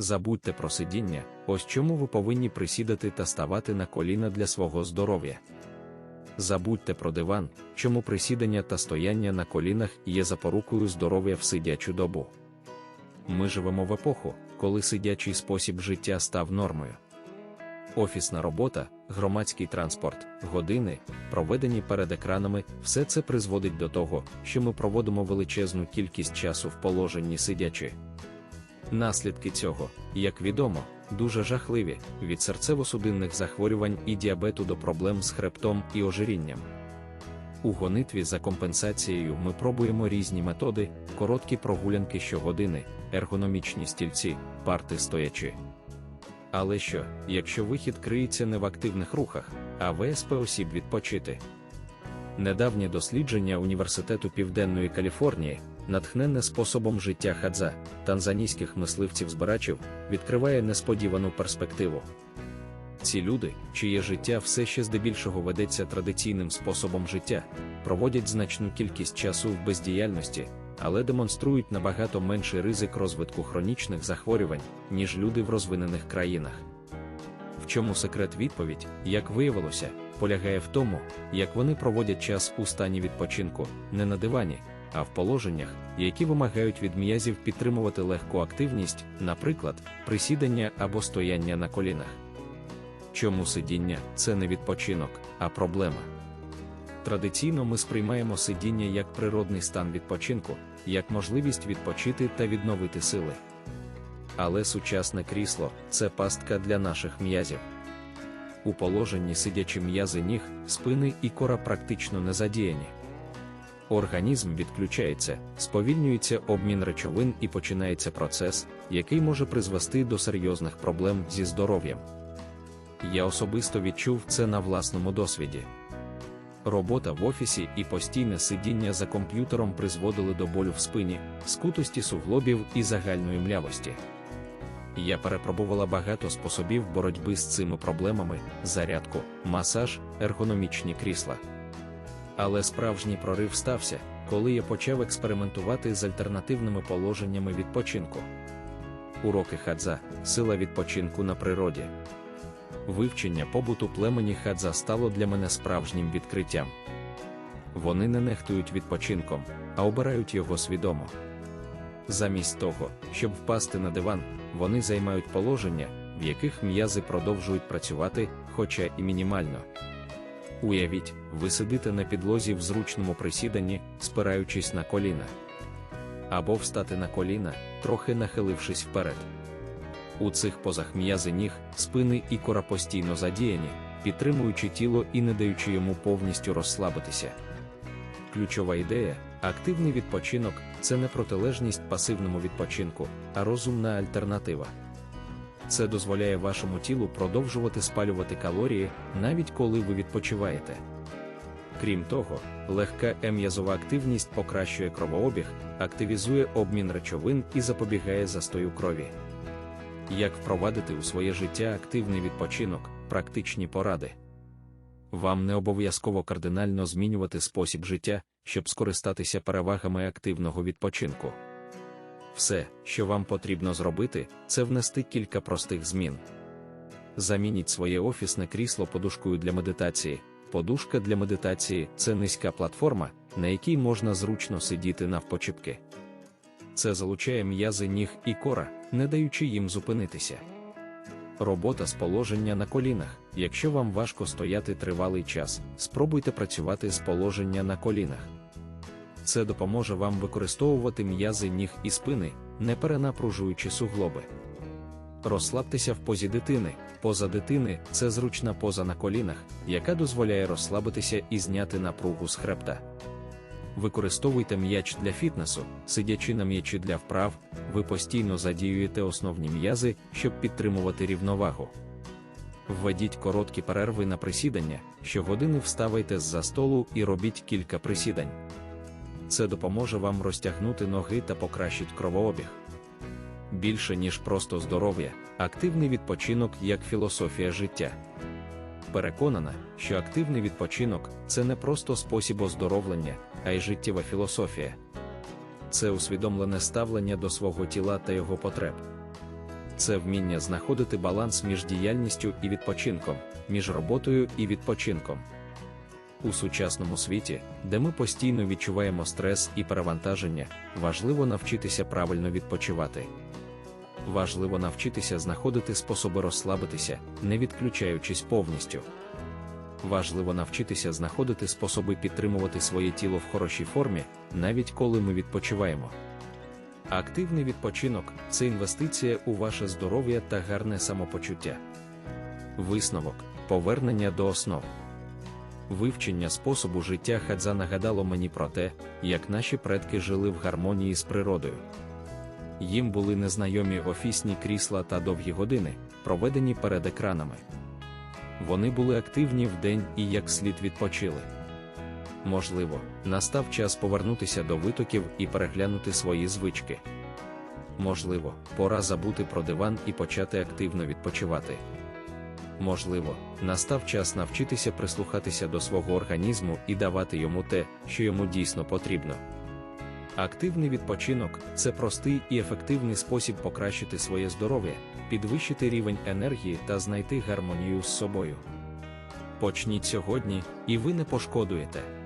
Забудьте про сидіння, ось чому ви повинні присідати та ставати на коліна для свого здоров'я. Забудьте про диван, чому присідання та стояння на колінах є запорукою здоров'я в сидячу добу. Ми живемо в епоху, коли сидячий спосіб життя став нормою. Офісна робота, громадський транспорт, години, проведені перед екранами, все це призводить до того, що ми проводимо величезну кількість часу в положенні сидячи. Наслідки цього, як відомо, дуже жахливі від серцево-судинних захворювань і діабету до проблем з хребтом і ожирінням. У гонитві за компенсацією ми пробуємо різні методи, короткі прогулянки щогодини, ергономічні стільці, парти стоячи. Але що, якщо вихід криється не в активних рухах, а ВСП осіб відпочити? Недавнє дослідження Університету Південної Каліфорнії, натхненне способом життя хадза, танзанійських мисливців-збирачів, відкриває несподівану перспективу. Ці люди, чиє життя все ще здебільшого ведеться традиційним способом життя, проводять значну кількість часу в бездіяльності, але демонструють набагато менший ризик розвитку хронічних захворювань, ніж люди в розвинених країнах. В чому секрет відповідь, як виявилося, полягає в тому, як вони проводять час у стані відпочинку, не на дивані, а в положеннях, які вимагають від м'язів підтримувати легку активність, наприклад, присідання або стояння на колінах. Чому сидіння це не відпочинок, а проблема? Традиційно ми сприймаємо сидіння як природний стан відпочинку, як можливість відпочити та відновити сили. Але сучасне крісло це пастка для наших м'язів. У положенні сидячі м'язи ніг, спини і кора практично не задіяні. Організм відключається, сповільнюється обмін речовин і починається процес, який може призвести до серйозних проблем зі здоров'ям. Я особисто відчув це на власному досвіді. Робота в офісі і постійне сидіння за комп'ютером призводили до болю в спині, скутості суглобів і загальної млявості. Я перепробувала багато способів боротьби з цими проблемами: зарядку, масаж, ергономічні крісла. Але справжній прорив стався, коли я почав експериментувати з альтернативними положеннями відпочинку. Уроки хадза, сила відпочинку на природі. Вивчення побуту племені хадза стало для мене справжнім відкриттям. Вони не нехтують відпочинком, а обирають його свідомо. Замість того, щоб впасти на диван, вони займають положення, в яких м'язи продовжують працювати, хоча і мінімально. Уявіть, ви сидите на підлозі в зручному присіданні, спираючись на коліна. Або встати на коліна, трохи нахилившись вперед. У цих позах м'язи ніг, спини і кора постійно задіяні, підтримуючи тіло і не даючи йому повністю розслабитися. Ключова ідея активний відпочинок це не протилежність пасивному відпочинку, а розумна альтернатива. Це дозволяє вашому тілу продовжувати спалювати калорії, навіть коли ви відпочиваєте. Крім того, легка ем'язова активність покращує кровообіг, активізує обмін речовин і запобігає застою крові. Як впровадити у своє життя активний відпочинок, практичні поради. Вам не обов'язково кардинально змінювати спосіб життя, щоб скористатися перевагами активного відпочинку. Все, що вам потрібно зробити, це внести кілька простих змін. Замініть своє офісне крісло подушкою для медитації. Подушка для медитації це низька платформа, на якій можна зручно сидіти навпочіпки. Це залучає м'язи ніг і кора, не даючи їм зупинитися. Робота з положення на колінах. Якщо вам важко стояти тривалий час, спробуйте працювати з положення на колінах. Це допоможе вам використовувати м'язи ніг і спини, не перенапружуючи суглоби. Розслабтеся в позі дитини. Поза дитини це зручна поза на колінах, яка дозволяє розслабитися і зняти напругу з хребта. Використовуйте м'яч для фітнесу, сидячи на м'ячі для вправ, ви постійно задіюєте основні м'язи, щоб підтримувати рівновагу. Введіть короткі перерви на присідання, щогодини вставайте з-за столу і робіть кілька присідань. Це допоможе вам розтягнути ноги та покращить кровообіг. Більше ніж просто здоров'я, активний відпочинок як філософія життя. Переконана, що активний відпочинок це не просто спосіб оздоровлення, а й життєва філософія. Це усвідомлене ставлення до свого тіла та його потреб. це вміння знаходити баланс між діяльністю і відпочинком, між роботою і відпочинком. У сучасному світі, де ми постійно відчуваємо стрес і перевантаження, важливо навчитися правильно відпочивати. Важливо навчитися знаходити способи розслабитися, не відключаючись повністю. Важливо навчитися знаходити способи підтримувати своє тіло в хорошій формі, навіть коли ми відпочиваємо. Активний відпочинок це інвестиція у ваше здоров'я та гарне самопочуття. Висновок повернення до основ. Вивчення способу життя хадза нагадало мені про те, як наші предки жили в гармонії з природою. Їм були незнайомі офісні крісла та довгі години, проведені перед екранами. Вони були активні вдень і як слід відпочили. Можливо, настав час повернутися до витоків і переглянути свої звички. Можливо, пора забути про диван і почати активно відпочивати. Можливо, настав час навчитися прислухатися до свого організму і давати йому те, що йому дійсно потрібно. Активний відпочинок це простий і ефективний спосіб покращити своє здоров'я, підвищити рівень енергії та знайти гармонію з собою. Почніть сьогодні, і ви не пошкодуєте.